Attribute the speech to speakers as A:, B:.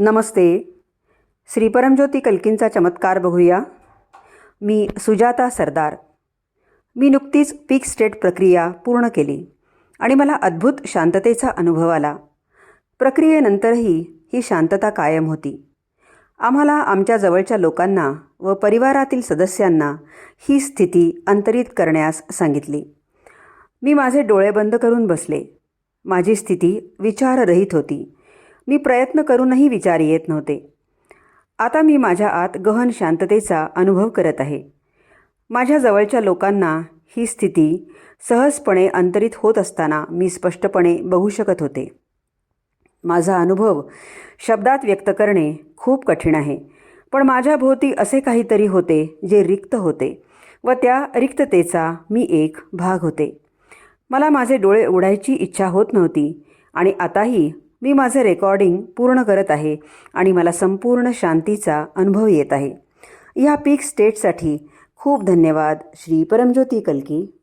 A: नमस्ते. श्री परमज्योती कल्कींचा चमत्कार बघूया. मी सुजाता सरदार. मी नुकतीच पीक स्टेट प्रक्रिया पूर्ण केली आणि मला अद्भुत शांततेचा अनुभव आला. प्रक्रियेनंतरही ही शांतता कायम होती. आम्हाला आमच्या जवळच्या लोकांना व परिवारातील सदस्यांना ही स्थिती अंतरित करण्यास सांगितली. मी माझे डोळे बंद करून बसले. माझी स्थिती विचाररहित होती. मी प्रयत्न करूनही विचार येत नव्हते. आता मी माझ्या आत गहन शांततेचा अनुभव करत आहे. माझ्या जवळच्या लोकांना ही स्थिती सहजपणे अंतरित होत असताना मी स्पष्टपणे बघू शकत होते. माझा अनुभव शब्दात व्यक्त करणे खूप कठीण आहे पण माझ्या भोवती असे काहीतरी होते जे रिक्त होते व त्या रिक्ततेचा मी एक भाग होते. मला माझे डोळे उघडायची इच्छा होत नव्हती आणि आताही मी माझे रेकॉर्डिंग पूर्ण करत आहे आणि मला संपूर्ण शांतीचा अनुभव येत आहे. या पीक स्टेटसाठी खूप धन्यवाद श्री परमज्योती कल्की.